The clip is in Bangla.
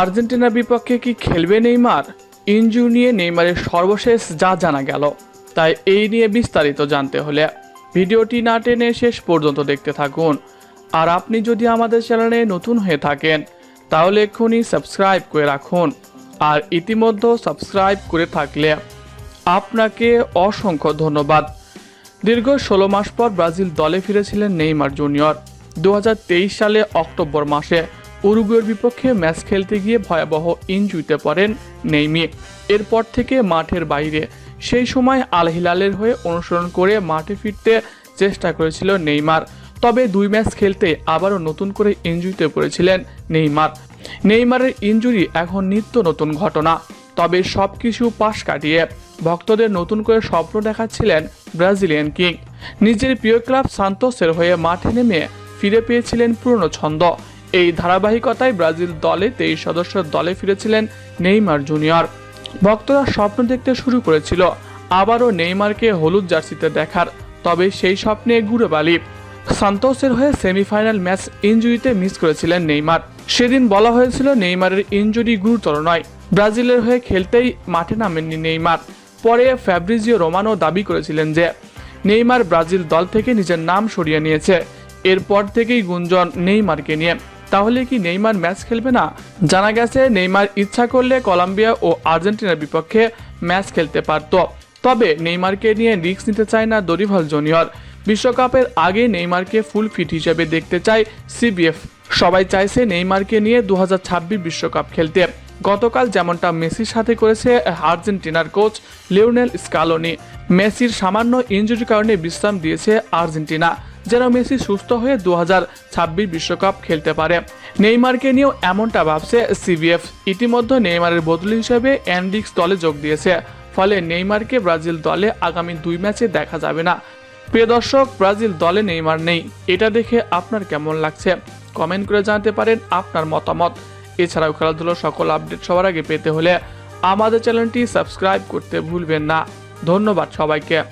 আর্জেন্টিনার বিপক্ষে কি খেলবে নেইমার? ইনজুরি নিয়ে নেইমারের সর্বশেষ যা জানা গেল। তাই এই নিয়ে বিস্তারিত জানতে হলে ভিডিওটি না টেনে শেষ পর্যন্ত দেখতে থাকুন। আর আপনি যদি আমাদের চ্যানেলে নতুন হয়ে থাকেন, তাহলে এক্ষুনি সাবস্ক্রাইব করে রাখুন। আর ইতিমধ্যে সাবস্ক্রাইব করে থাকলে আপনাকে অসংখ্য ধন্যবাদ। দীর্ঘ ষোলো মাস পর ব্রাজিল দলে ফিরেছিলেন নেইমার জুনিয়র। দু হাজার তেইশ সালে অক্টোবর মাসে উরুগুয়ের বিপক্ষে ম্যাচ খেলতে গিয়ে ভয়াবহ ইনজুরিতে পড়েন নেইমি। এরপর থেকে মাঠের বাইরে। সেই সময় আল হিলালের হয়ে অনুসরণ করে মাঠে ফিরতে চেষ্টা করেছিল নেইমার। তবে দুই ম্যাচ খেলতে আবারও নতুন করে ইনজুরিতে পড়েছিলেন নেইমার। নেইমারের ইনজুরি এখন নিত্য নতুন ঘটনা। তবে সব কিছু পাশ কাটিয়ে ভক্তদের নতুন করে স্বপ্ন দেখাচ্ছিলেন ব্রাজিলিয়ান কিং। নিজের প্রিয় ক্লাব সান্তোসের হয়ে মাঠে নেমে ফিরে পেয়েছিলেন পুরনো ছন্দ। এই ধারাবাহিকতায় ব্রাজিল দলে তেইশ সদস্যের দলে ফিরেছিলেন নেইমার জুনিয়র। ভক্তরা স্বপ্ন দেখতে শুরু করেছিল, আবারও নেইমারকে হলুদ জার্সিতে দেখার, তবে সেই স্বপ্নে গুড়ে বালি সান্তোসের হয়ে সেমিফাইনাল ম্যাচ ইনজুরিতে মিস করেছিলেন নেইমার। সেদিন বলা হয়েছিল নেইমারের ইনজুরি গুরুতর নয়। ব্রাজিলের হয়ে খেলতেই মাঠে নামেননি নেইমার। পরে ফ্যাব্রিজিও রোমানো দাবি করেছিলেন যে, নেইমার ব্রাজিল দল থেকে নিজের নাম সরিয়ে নিয়েছে। এরপর থেকেই গুঞ্জন নেইমারকে নিয়ে। তাহলে কি নেইমার ম্যাচ খেলবে না? জানা গেছে নেইমার ইচ্ছা করলে কলম্বিয়া ও আর্জেন্টিনার বিপক্ষে ম্যাচ খেলতে পারত। তবে নেইমারকে নিয়ে রিক্স নিতে চায় না দরিভাল জুনিয়র। বিশ্বকাপের আগে নেইমারকে ফুল ফিট হিসেবে দেখতে চায় সিবিএফ। সবাই চাইছে নেইমারকে নিয়ে দু বিশ্বকাপ খেলতে। গতকাল যেমনটা মেসির সাথে করেছে আর্জেন্টিনার কোচ লিওনেল স্কালোনি। মেসির সামান্য ইনজুরির কারণে বিশ্রাম দিয়েছে আর্জেন্টিনা। যেন মেসি সুস্থ হয়ে দু হাজার বিশ্বকাপ খেলতে পারে। নেইমারকে নিয়েও এমনটা ভাবছে সিবিএফ। ইতিমধ্যে নেইমারের বদলি হিসেবে অ্যান্ডিক্স দলে যোগ দিয়েছে। ফলে নেইমারকে ব্রাজিল দলে আগামী দুই ম্যাচে দেখা যাবে না। প্রিয় দর্শক, ব্রাজিল দলে নেইমার নেই। এটা দেখে আপনার কেমন লাগছে? কমেন্ট করে জানাতে পারেন আপনার মতামত। এছাড়াও খেলাধুলোর সকল আপডেট সবার আগে পেতে হলে আমাদের চ্যানেলটি সাবস্ক্রাইব করতে ভুলবেন না। ধন্যবাদ সবাইকে।